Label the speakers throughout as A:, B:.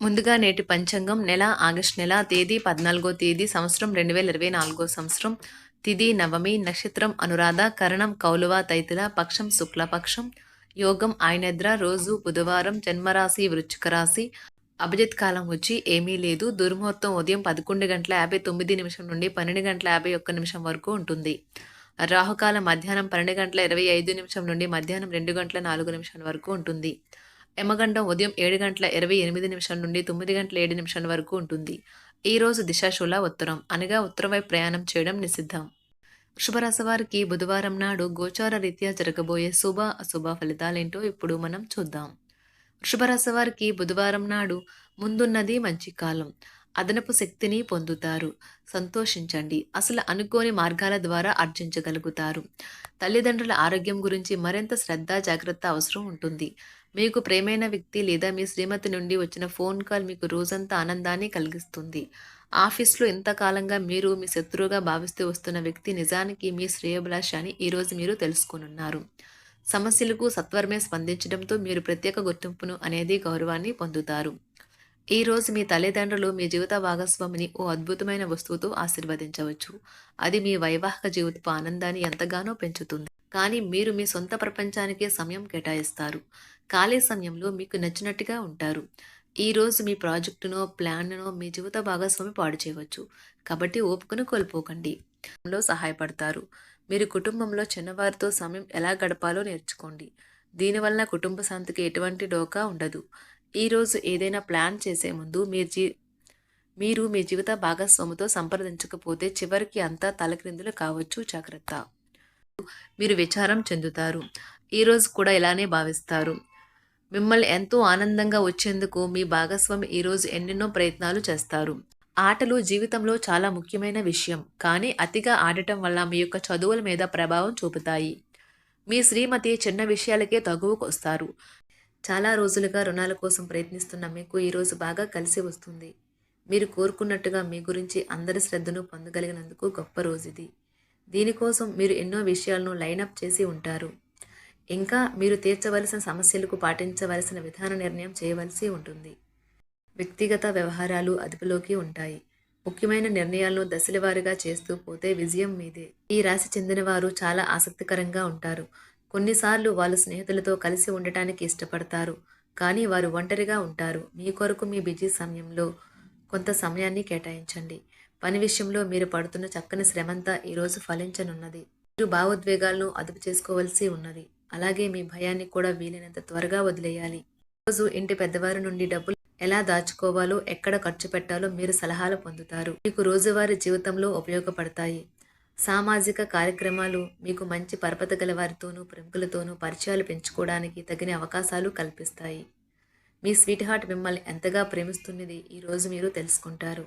A: ముందుగా నేటి పంచాంగం నెల ఆగస్ట్ నెల తేదీ పద్నాలుగో తేదీ సంవత్సరం రెండు వేల ఇరవై నాలుగో సంవత్సరం. తిది నవమి నక్షత్రం అనురాధ కరణం కౌలువ తైతుల పక్షం శుక్లపక్షం. యోగం ఆయనద్ర రోజు బుధవారం జన్మరాశి వృచ్చిక రాశి. అభిజిత్ కాలం వచ్చి ఏమీ లేదు. దుర్ముహూర్తం ఉదయం పదకొండు గంటల యాభై తొమ్మిది నిమిషం నుండి పన్నెండు గంటల యాభై ఒక్క నిమిషం వరకు ఉంటుంది. రాహుకాలం మధ్యాహ్నం పన్నెండు గంటల ఇరవై ఐదు నిమిషం నుండి మధ్యాహ్నం రెండు గంటల నాలుగు నిమిషాల వరకు ఉంటుంది. యమగండం ఉదయం ఏడు గంటల ఇరవై ఎనిమిది నిమిషాల నుండి తొమ్మిది గంటల ఏడు నిమిషాల వరకు ఉంటుంది. ఈ రోజు దిశాశూల ఉత్తరం. అనగా ఉత్తరం వైపు ప్రయాణం చేయడం నిషిద్ధం. వృషభరాశి వారికి బుధవారం నాడు గోచార రీత్యా జరగబోయే శుభ అశుభ ఫలితాలేంటో ఇప్పుడు మనం చూద్దాం. వృషభరాశి వారికి బుధవారం నాడు ముందున్నది మంచి కాలం. అదనపు శక్తిని పొందుతారు. సంతోషించండి. అసలు అనుకోని మార్గాల ద్వారా ఆర్జించగలుగుతారు. తల్లిదండ్రుల ఆరోగ్యం గురించి మరింత శ్రద్ధ జాగ్రత్త అవసరం ఉంటుంది. మీకు ప్రేమైన వ్యక్తి లేదా మీ శ్రీమతి నుండి వచ్చిన ఫోన్ కాల్ మీకు రోజంతా ఆనందాన్ని కలిగిస్తుంది. ఆఫీస్లో ఇంతకాలంగా మీరు మీ శత్రువుగా భావిస్తూ వస్తున్న వ్యక్తి నిజానికి మీ శ్రేయభిలాష అని ఈరోజు మీరు తెలుసుకునున్నారు. సమస్యలకు సత్వరమే స్పందించడంతో మీరు ప్రత్యేక గుర్తింపును అనేది గౌరవాన్ని పొందుతారు. ఈరోజు మీ తల్లిదండ్రులు మీ జీవిత భాగస్వామిని ఓ అద్భుతమైన వస్తువుతో ఆశీర్వదించవచ్చు. అది మీ వైవాహిక జీవితపు ఆనందాన్ని ఎంతగానో పెంచుతుంది. కానీ మీరు మీ సొంత ప్రపంచానికే సమయం కేటాయిస్తారు. ఖాళీ సమయంలో మీకు నచ్చినట్టుగా ఉంటారు. ఈ రోజు మీ ప్రాజెక్టునో ప్లాన్నో మీ జీవిత భాగస్వామి పాడు చేయవచ్చు. కాబట్టి ఓపికను కోల్పోకండి. లో సహాయపడతారు. మీరు కుటుంబంలో చిన్నవారితో సమయం ఎలా గడపాలో నేర్చుకోండి. దీనివల్ల కుటుంబ శాంతికి ఎటువంటి డోకా ఉండదు. ఈరోజు ఏదైనా ప్లాన్ చేసే ముందు మీరు జీ మీరు మీ జీవిత భాగస్వామితో సంప్రదించకపోతే చివరికి అంతా తలక్రిందులు కావచ్చు. జాగ్రత్త. మీరు విచారం చెందుతారు. ఈరోజు కూడా ఇలానే భావిస్తారు. మిమ్మల్ని ఎంతో ఆనందంగా వచ్చేందుకు మీ భాగస్వామి ఈరోజు ఎన్నెన్నో ప్రయత్నాలు చేస్తారు. ఆటలు జీవితంలో చాలా ముఖ్యమైన విషయం. కానీ అతిగా ఆడటం వల్ల మీ యొక్క చదువుల మీద ప్రభావం చూపుతాయి. మీ శ్రీమతి చిన్న విషయాలకే తగువకొస్తారు చాలా రోజులుగా రుణాల కోసం ప్రయత్నిస్తున్న మీకు ఈరోజు బాగా కలిసి వస్తుంది. మీరు కోరుకున్నట్టుగా మీ గురించి అందరి శ్రద్ధను పొందగలిగినందుకు గొప్ప రోజు ఇది. దీనికోసం మీరు ఎన్నో విషయాలను లైనప్ చేసి ఉంటారు. ఇంకా మీరు తీర్చవలసిన సమస్యలకు పాటించవలసిన విధాన నిర్ణయం చేయవలసి ఉంటుంది. వ్యక్తిగత వ్యవహారాలు అదుపులోకి ఉంటాయి. ముఖ్యమైన నిర్ణయాలను దశలవారీగా చేస్తూ పోతే విజయం మీదే. ఈ రాశి చెందిన వారు చాలా ఆసక్తికరంగా ఉంటారు. కొన్నిసార్లు వాళ్ళు స్నేహితులతో కలిసి ఉండటానికి ఇష్టపడతారు. కానీ వారు ఒంటరిగా ఉంటారు. మీ కొరకు మీ బిజీ సమయంలో కొంత సమయాన్ని కేటాయించండి. పని విషయంలో మీరు పడుతున్న చక్కని శ్రమంతా ఈరోజు ఫలించనున్నది. మీరు భావోద్వేగాలను అదుపు చేసుకోవలసి ఉన్నది. అలాగే మీ భయాన్ని కూడా వీలైనంత త్వరగా వదిలేయాలి. రోజు ఇంటి పెద్దవారి నుండి డబ్బులు ఎలా దాచుకోవాలో ఎక్కడ ఖర్చు పెట్టాలో మీరు సలహాలు పొందుతారు. మీకు రోజువారీ జీవితంలో ఉపయోగపడతాయి. సామాజిక కార్యక్రమాలు మీకు మంచి పరపత గల వారితోనూ ప్రముఖులతోనూ పరిచయాలు పెంచుకోవడానికి తగిన అవకాశాలు కల్పిస్తాయి. మీ స్వీట్ హార్ట్ మిమ్మల్ని ఎంతగా ప్రేమిస్తున్నది ఈరోజు మీరు తెలుసుకుంటారు.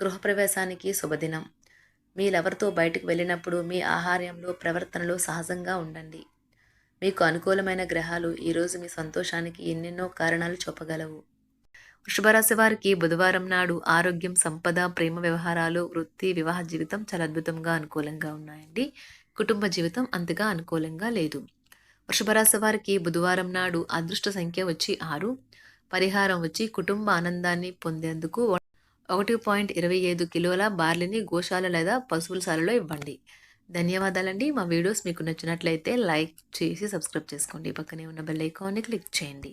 A: గృహప్రవేశానికి శుభదినం. మీరెవరితో బయటకు వెళ్ళినప్పుడు మీ ఆహార్యంలో ప్రవర్తనలో సహజంగా ఉండండి. మీకు అనుకూలమైన గ్రహాలు ఈరోజు మీ సంతోషానికి ఎన్నెన్నో కారణాలు చూపగలవు. వృషభరాశి వారికి బుధవారం నాడు ఆరోగ్యం సంపద ప్రేమ వ్యవహారాలు వృత్తి వివాహ జీవితం చాలా అద్భుతంగా అనుకూలంగా ఉన్నాయండి. కుటుంబ జీవితం అంతగా అనుకూలంగా లేదు. వృషభరాశి వారికి బుధవారం నాడు అదృష్ట సంఖ్య వచ్చి ఆరు. పరిహారం వచ్చి కుటుంబ ఆనందాన్ని పొందేందుకు ఒకటి పాయింట్ ఇరవై ఐదు కిలోల బార్లీని గోశాల లేదా పశువుల సాలలో ఇవ్వండి. ధన్యవాదాలండి. మా వీడియోస్ మీకు నచ్చినట్లయితే లైక్ చేసి సబ్స్క్రైబ్ చేసుకోండి. పక్కనే ఉన్న బెల్ ఐకాన్ని క్లిక్ చేయండి.